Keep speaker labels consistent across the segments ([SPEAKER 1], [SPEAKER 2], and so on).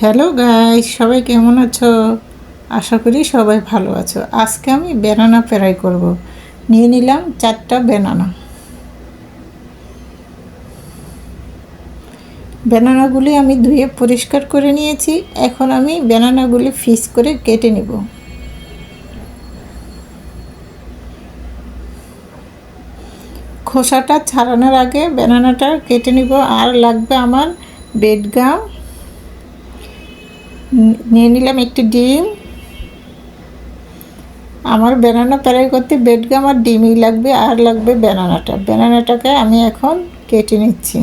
[SPEAKER 1] Hello guys সবাই কেমন আছো? আশা করি সবাই ভালো আছো। আজকে আমি বেনানা ফ্রাই করব। নিয়ে নিলাম চারটা বেনানা বেনানাগুলি আমি ধুয়ে পরিষ্কার করে নিয়েছি। এখন আমি বেনানাগুলি ফিস করে কেটে নিব। খোসাটা ছাড়ানোর আগে বেনানাটা কেটে নিব। আর লাগবে আমার বেডগাম নিয়ে নিলাম একটি ডিম। আমার বেনানা প্যারাই করতে বেডগাম আর ডিমই লাগবে, আর লাগবে বেনানাটা বেনানাটাকে আমি এখন কেটে নিচ্ছি।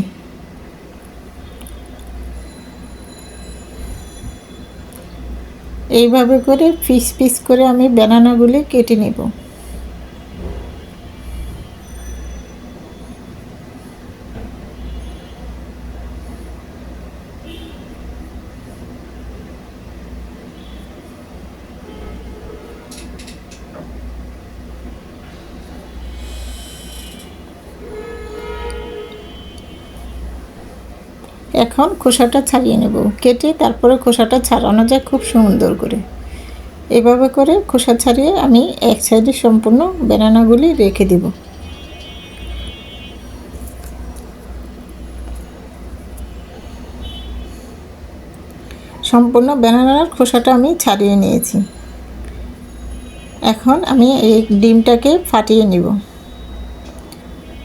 [SPEAKER 1] এইভাবে করে পিস পিস করে আমি বেনানাগুলি কেটে নেব। এখন খোসাটা ছাড়িয়ে নেব। কেটে তারপরে খোসাটা ছাড়ানো যায় খুব সুন্দর করে। এভাবে করে খোসা ছাড়িয়ে আমি এক সাইডে সম্পূর্ণ বেনানাগুলি রেখে দিব। সম্পূর্ণ বেনানার খোসাটা আমি ছাড়িয়ে নিয়েছি। এখন আমি এই ডিমটাকে ফাটিয়ে নিব।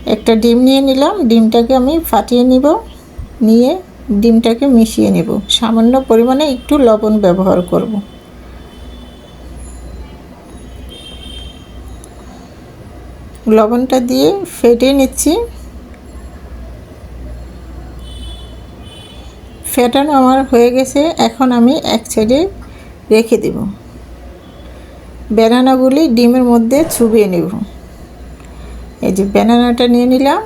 [SPEAKER 1] একটা ডিম নিয়ে নিলাম, ডিমটাকে আমি ফাটিয়ে নিব। নিয়ে ডিমটাকে মিশিয়ে নেব। সামান্য পরিমাণে একটু লবণ ব্যবহার করব। লবণটা দিয়ে ফেটে নিচ্ছি। ফেটানো আমার হয়ে গেছে। এখন আমি এক সাইডে রেখে দেব। ব্যানানাগুলি ডিমের মধ্যে চুবিয়ে নেব। এই যে ব্যানানাটা নিয়ে নিলাম।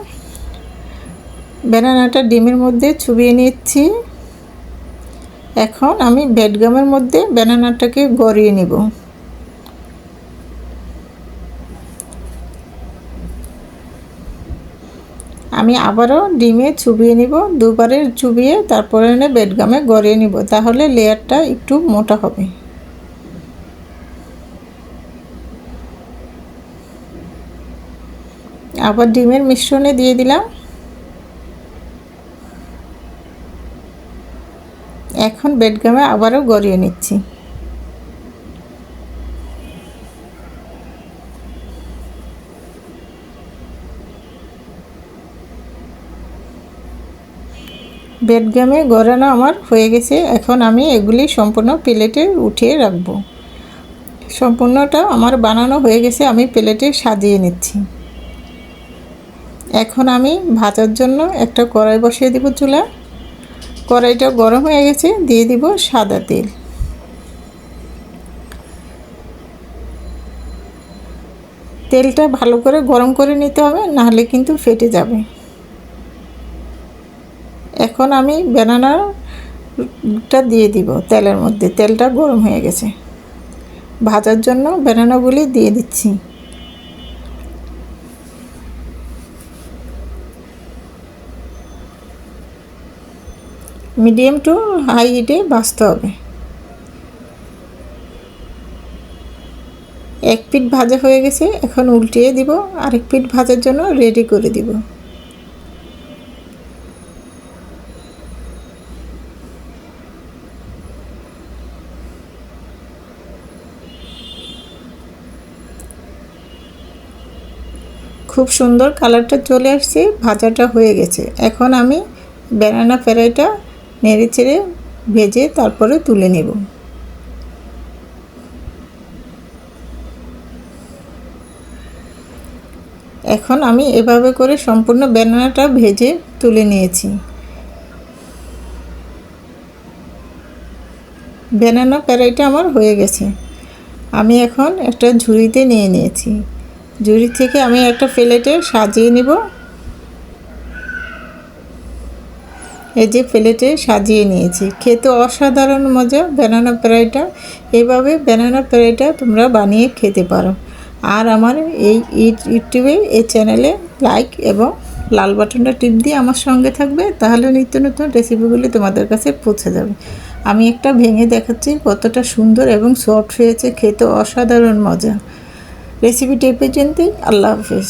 [SPEAKER 1] ব্যানানাটা ডিমের মধ্যে চুবিয়ে নিচ্ছি। এখন আমি বেডগামের মধ্যে ব্যানানাটাকে গড়িয়ে নিব। আমি আবারও ডিমে চুবিয়ে নিব, দুবারে চুবিয়ে তারপরে এনে বেডগামে গড়িয়ে নিব, তাহলে লেয়ারটা একটু মোটা হবে। আবার ডিমের মিশ্রণে দিয়ে দিলাম। এখন বেডগামে আবারও গড়িয়ে নিচ্ছি। বেডগামে গড়ানো আমার হয়ে গেছে। এখন আমি এগুলি সম্পূর্ণ প্লেটে উঠিয়ে রাখব। সম্পূর্ণটা আমার বানানো হয়ে গেছে, আমি প্লেটে সাজিয়ে নিচ্ছি। এখন আমি ভাজার জন্য একটা কড়াই বসিয়ে দিব চুলা কড়াইটা গরম হয়ে গেছে, দিয়ে দিব সাদা তেল। তেলটা ভালো করে গরম করে নিতে হবে, নাহলে কিন্তু ফেটে যাবে। এখন আমি বেনানাটা দিয়ে দিব তেলের মধ্যে, তেলটা গরম হয়ে গেছে। ভাজার জন্য বেনানাগুলি দিয়ে দিচ্ছি। মিডিয়াম টু হাই হিটে ভাজতে হবে। এক পিঠ ভাজা হয়ে গেছে, এখন উল্টিয়ে দিব, আরেক পিঠ ভাজার জন্য রেডি করে দিব। খুব সুন্দর কালারটা চলে আসছে, ভাজাটা হয়ে গেছে। এখন আমি ব্যানানা ফ্রাইটা নেড়ে চেড়ে ভেজে তারপরে তুলে নেব। এখন আমি এভাবে করে সম্পূর্ণ ব্যানানাটা ভেজে তুলে নিয়েছি। ব্যানানা প্যারাইটা আমার হয়ে গেছে। আমি এখন একটা ঝুড়িতে নিয়ে নিয়েছি। ঝুড়ি থেকে আমি একটা প্লেটে সাজিয়ে নেব। এই যে প্লেটে সাজিয়ে নিয়েছি। খেতে অসাধারণ মজা। ব্যানানা ফ্রাইটা এভাবে ব্যানানা ফ্রাইটা তোমরা বানিয়ে খেতে পারো। আর আমার এই ইউটিউবে, এই চ্যানেলে লাইক এবং লাল বাটনটা টিপ দিয়ে আমার সঙ্গে থাকবে। তাহলে নিত্য নতুন রেসিপিগুলি তোমাদের কাছে পৌঁছে যাবে। আমি একটা ভেঙে দেখাচ্ছি কতটা সুন্দর এবং সফট হয়েছে। খেতে অসাধারণ মজা। রেসিপিটি পর্যন্তই আল্লাহ হাফেজ।